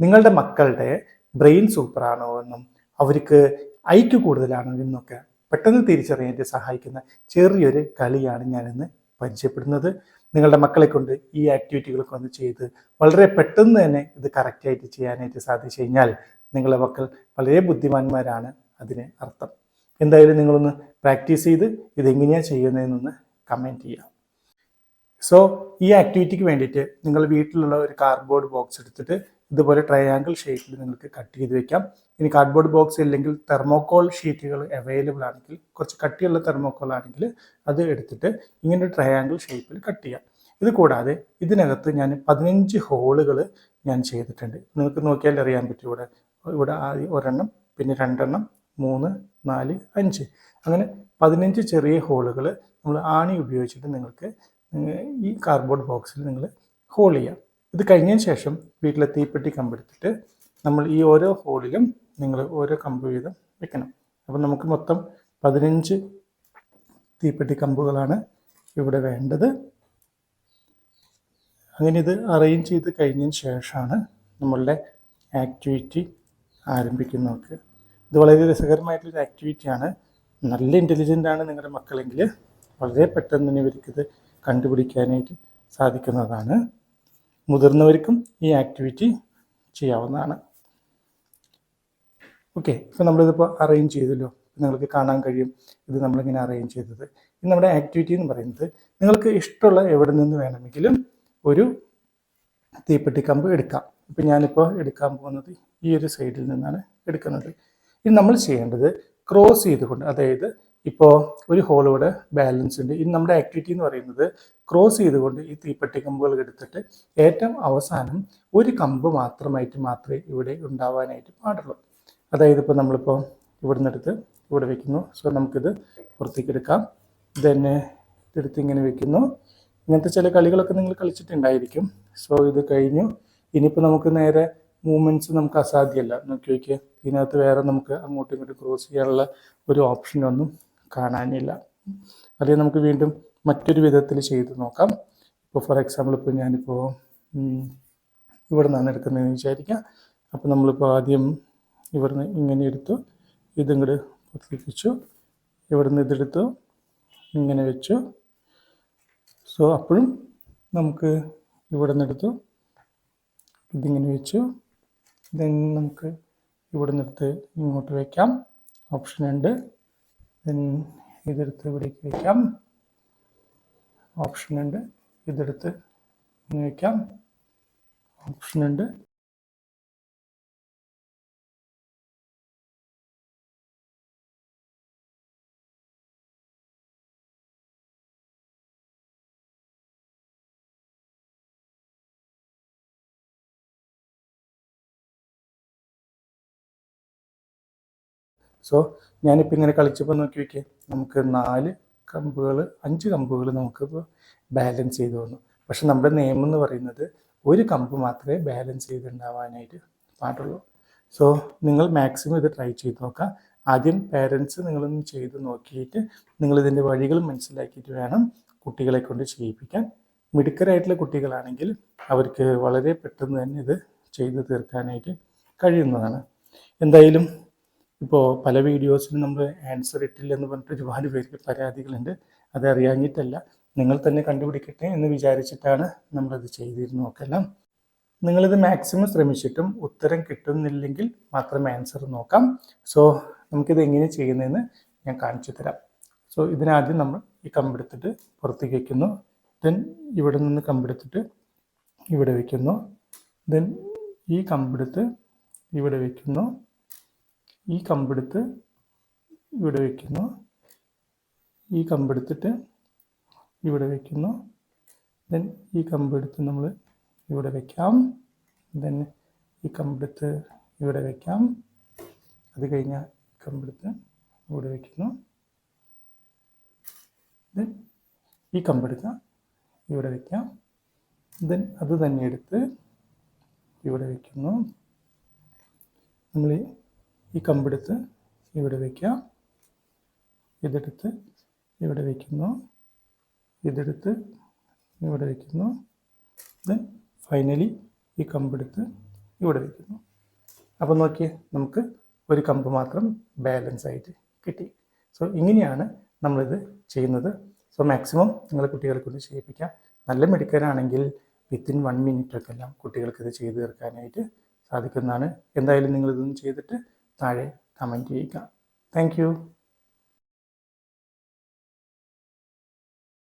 നിങ്ങളുടെ മക്കളുടെ ബ്രെയിൻ സൂപ്പറാണോ എന്നും അവർക്ക് ഐക്യു കൂടുതലാണോ എന്നൊക്കെ പെട്ടെന്ന് തിരിച്ചറിയാൻ സഹായിക്കുന്ന ചെറിയൊരു കളിയാണ് ഞാനിന്ന് പരിചയപ്പെടുന്നത്. നിങ്ങളുടെ മക്കളെ കൊണ്ട് ഈ ആക്ടിവിറ്റികളൊക്കെ ഒന്ന് ചെയ്ത് വളരെ പെട്ടെന്ന് തന്നെ ഇത് കറക്റ്റായിട്ട് ചെയ്യാനായിട്ട് സാധിച്ചു കഴിഞ്ഞാൽ നിങ്ങളുടെ മക്കൾ വളരെ ബുദ്ധിമാന്മാരാണ് അതിന് അർത്ഥം. എന്തായാലും നിങ്ങളൊന്ന് പ്രാക്ടീസ് ചെയ്ത് ഇതെങ്ങനെയാണ് ചെയ്യുന്നതെന്നൊന്ന് കമന്റ് ചെയ്യാം. സോ ഈ ആക്ടിവിറ്റിക്ക് വേണ്ടിയിട്ട് നിങ്ങൾ വീട്ടിലുള്ള ഒരു കാർഡ്ബോർഡ് ബോക്സ് എടുത്തിട്ട് ഇതുപോലെ ട്രയാങ്കിൾ ഷേപ്പിൽ നിങ്ങൾക്ക് കട്ട് ചെയ്ത് വെക്കാം. ഇനി കാർഡ്ബോർഡ് ബോക്സ് ഇല്ലെങ്കിൽ തെർമോക്കോൾ ഷീറ്റുകൾ അവൈലബിൾ ആണെങ്കിൽ കുറച്ച് കട്ടിയുള്ള തെർമോക്കോൾ ആണെങ്കിൽ അത് എടുത്തിട്ട് ഇങ്ങനെ ട്രയാങ്കിൾ ഷേപ്പിൽ കട്ട് ചെയ്യാം. ഇത് കൂടാതെ ഇതിനകത്ത് ഞാൻ പതിനഞ്ച് ഹോളുകൾ ഞാൻ ചെയ്തിട്ടുണ്ട്. നിങ്ങൾക്ക് നോക്കിയാൽ അറിയാൻ പറ്റും ഇവിടെ. ഇവിടെ ഒരെണ്ണം പിന്നെ രണ്ടെണ്ണം മൂന്ന് നാല് അഞ്ച്. അങ്ങനെ പതിനഞ്ച് ചെറിയ ഹോളുകൾ നമ്മൾ ആണി ഉപയോഗിച്ചിട്ട് നിങ്ങൾക്ക് ഈ കാർഡ്ബോർഡ് ബോക്സിൽ നിങ്ങൾ ഹോൾ ചെയ്യാം. ഇത് കഴിഞ്ഞതിന് ശേഷം വീട്ടിലെ തീപ്പെട്ടി കമ്പെടുത്തിട്ട് നമ്മൾ ഈ ഓരോ ഹോളിലും നിങ്ങൾ ഓരോ കമ്പ് വീതം വെക്കണം. അപ്പം നമുക്ക് മൊത്തം പതിനഞ്ച് തീപ്പെട്ടി കമ്പുകളാണ് ഇവിടെ വേണ്ടത്. അങ്ങനെ ഇത് അറേഞ്ച് ചെയ്ത് കഴിഞ്ഞതിന് ശേഷമാണ് നമ്മളുടെ ആക്ടിവിറ്റി ആരംഭിക്കുന്നവർക്ക് ഇത് വളരെ രസകരമായിട്ടുള്ളൊരു ആക്ടിവിറ്റിയാണ് നല്ല ഇന്റലിജന്റ് ആണ് നിങ്ങളുടെ മക്കളെങ്കിൽ വളരെ പെട്ടെന്ന് തന്നെ ഇവർക്കിത് കണ്ടുപിടിക്കാനായിട്ട് സാധിക്കുന്നതാണ്. മുതിർന്നവർക്കും ഈ ആക്ടിവിറ്റി ചെയ്യാവുന്നതാണ്. ഓക്കെ ഇപ്പോൾ നമ്മളിതിപ്പോൾ അറേഞ്ച് ചെയ്തല്ലോ. നിങ്ങൾക്ക് കാണാൻ കഴിയും. ഇത് നമ്മളിങ്ങനെ അറേഞ്ച് ചെയ്തത്. ഇത് നമ്മുടെ ആക്ടിവിറ്റി എന്ന് പറയുന്നത് നിങ്ങൾക്ക് ഇഷ്ടമുള്ള എവിടെ നിന്ന് വേണമെങ്കിലും ഒരു തീപ്പെട്ടി കമ്പ് എടുക്കാം. ഇപ്പം ഞാനിപ്പോൾ എടുക്കാൻ പോകുന്നത് ഈ ഒരു സൈഡിൽ നിന്നാണ് എടുക്കുന്നത്. ഇനി നമ്മൾ ചെയ്യേണ്ടത് ക്രോസ് ചെയ്തുകൊണ്ട് അതായത് ഇപ്പോൾ ഒരു ഹോളോടെ ബാലൻസ് ഉണ്ട്. ഇനി നമ്മുടെ ആക്ടിവിറ്റി എന്ന് പറയുന്നത് ക്രോസ് ചെയ്തുകൊണ്ട് ഈ തീപ്പെട്ടി കമ്പുകൾ എടുത്തിട്ട് ഏറ്റവും അവസാനം ഒരു കമ്പ് മാത്രമായിട്ട് മാത്രമേ ഇവിടെ ഉണ്ടാവാനായിട്ട് പാടുള്ളൂ. അതായത് ഇപ്പോൾ നമ്മളിപ്പോൾ ഇവിടുന്ന് എടുത്ത് ഇവിടെ വെക്കുന്നു. സോ നമുക്കിത് പുറത്തേക്ക് എടുക്കാം. ദെൻ ഇതെടുത്ത് ഇങ്ങനെ വെക്കുന്നു. ഇങ്ങനത്തെ ചില കളികളൊക്കെ നിങ്ങൾ കളിച്ചിട്ടുണ്ടായിരിക്കും. സോ ഇത് കഴിഞ്ഞു. ഇനിയിപ്പോൾ നമുക്ക് നേരെ മൂവ്മെന്റ്സ് നമുക്ക് അസാധ്യമല്ല നോക്കി നോക്കിയാൽ ഇതിനകത്ത് വേറെ നമുക്ക് അങ്ങോട്ടും ഇങ്ങോട്ടും ക്രോസ് ചെയ്യാനുള്ള ഒരു ഓപ്ഷനൊന്നും കാണാനില്ല. അല്ലെങ്കിൽ നമുക്ക് വീണ്ടും മറ്റൊരു വിധത്തിൽ ചെയ്ത് നോക്കാം. ഇപ്പോൾ ഫോർ എക്സാമ്പിൾ ഇപ്പോൾ ഞാനിപ്പോൾ ഇവിടെ നിന്നാണ് എടുക്കുന്നതെന്ന് വിചാരിക്കാം അപ്പോൾ നമ്മളിപ്പോൾ ആദ്യം ഇവിടുന്ന് ഇങ്ങനെ എടുത്തു ഇതിങ്ങോട്ട് വെച്ചു ഇവിടുന്ന് ഇതെടുത്തു ഇങ്ങനെ വെച്ചു. സോ അപ്പോഴും നമുക്ക് ഇവിടെ നിന്നെടുത്തു ഇതിങ്ങനെ വെച്ചു. ദെൻ നമുക്ക് ഇവിടെ നിന്നെടുത്ത് ഇങ്ങോട്ട് വയ്ക്കാം ഓപ്ഷൻ ഉണ്ട് ഇതെടുത്ത് ഇവിടേക്ക് വയ്ക്കാം ഓപ്ഷൻ ഉണ്ട് ഇതെടുത്ത് ഇങ്ങനെ വയ്ക്കാം ഓപ്ഷൻ ഉണ്ട് സോ ഞാനിപ്പോൾ ഇങ്ങനെ കളിച്ചപ്പോൾ നോക്കി നോക്കിയേ നമുക്ക് നാല് കമ്പുകൾ അഞ്ച് കമ്പുകൾ നമുക്കിപ്പോൾ ബാലൻസ് ചെയ്ത് വന്നു. പക്ഷെ നമ്മുടെ നിയമം എന്ന് പറയുന്നത് ഒരു കമ്പ് മാത്രമേ ബാലൻസ് ചെയ്തുണ്ടാവാനായിട്ട് പാടുള്ളൂ. സോ നിങ്ങൾ മാക്സിമം ഇത് ട്രൈ ചെയ്ത് നോക്കാം ആദ്യം പേരൻസ് നിങ്ങളൊന്ന് ചെയ്ത് നോക്കിയിട്ട് നിങ്ങളിതിന്റെ വഴികൾ മനസ്സിലാക്കിയിട്ട് വേണം കുട്ടികളെ കൊണ്ട് ചെയ്യിപ്പിക്കാൻ. മിടുക്കരായിട്ടുള്ള കുട്ടികളാണെങ്കിൽ അവർക്ക് വളരെ പെട്ടെന്ന് തന്നെ ഇത് ചെയ്തു തീർക്കാനായിട്ട് കഴിയുന്നതാണ്. എന്തായാലും ഇപ്പോൾ പല വീഡിയോസിലും നമ്മൾ ആൻസർ ഇട്ടില്ല എന്ന് പറഞ്ഞിട്ട് ഒരുപാട് പേർക്ക് പരാതികളുണ്ട്. അത് അറിയാഞ്ഞിട്ടല്ല. നിങ്ങൾ തന്നെ കണ്ടുപിടിക്കട്ടെ എന്ന് വിചാരിച്ചിട്ടാണ് നമ്മളത് ചെയ്തിരുന്നു നോക്കെല്ലാം നിങ്ങളിത് മാക്സിമം ശ്രമിച്ചിട്ടും ഉത്തരം കിട്ടുന്നില്ലെങ്കിൽ മാത്രം ആൻസർ നോക്കാം. സോ നമുക്കിത് എങ്ങനെ ചെയ്യുന്നതെന്ന് ഞാൻ കാണിച്ചു തരാം. സോ ഇതിനാദ്യം നമ്മൾ ഈ കമ്പെടുത്തിട്ട് പുറത്തേക്ക് വയ്ക്കുന്നു ദെൻ ഇവിടെ നിന്ന് കമ്പെടുത്തിട്ട് ഇവിടെ വയ്ക്കുന്നു ദെൻ ഈ കമ്പെടുത്ത് ഇവിടെ വയ്ക്കുന്നു ഈ കമ്പെടുത്ത് ഇവിടെ വയ്ക്കുന്നു ഈ കമ്പെടുത്തിട്ട് ഇവിടെ വയ്ക്കുന്നു ദെൻ ഈ കമ്പെടുത്ത് നമ്മൾ ഇവിടെ വയ്ക്കാം ദെൻ ഈ കമ്പെടുത്ത് ഇവിടെ വയ്ക്കാം അത് കഴിഞ്ഞാൽ കമ്പെടുത്ത് ഇവിടെ വയ്ക്കുന്നു ദെൻ ഈ കമ്പെടുത്ത് ഇവിടെ വയ്ക്കാം ദെൻ അത് തന്നെ എടുത്ത് ഇവിടെ വയ്ക്കുന്നു നമ്മൾ ഈ കമ്പെടുത്ത് ഇവിടെ വയ്ക്കാം ഇതെടുത്ത് ഇവിടെ വയ്ക്കുന്നു ഇതെടുത്ത് ഇവിടെ വയ്ക്കുന്നു ദെൻ ഫൈനലി ഈ കമ്പെടുത്ത് ഇവിടെ വയ്ക്കുന്നു അപ്പോൾ നോക്കിയേ നമുക്ക് ഒരു കമ്പ് മാത്രം ബാലൻസ് ആയിട്ട് കിട്ടി. സോ ഇങ്ങനെയാണ് നമ്മളിത് ചെയ്യുന്നത്. സോ മാക്സിമം നിങ്ങൾ കുട്ടികളെ കൊണ്ട് ചെയ്യിപ്പിക്കാം. നല്ല മെഡിക്കലാണെങ്കിൽ വിത്തിൻ വൺ മിനിറ്റൊക്കെ എല്ലാം കുട്ടികൾക്ക് ഇത് ചെയ്തു തീർക്കാനായിട്ട് സാധിക്കുന്നതാണ്. എന്തായാലും നിങ്ങളിതൊന്നും ചെയ്തിട്ട് താഴെ കമന്റ് ചെയ്യുക. താങ്ക്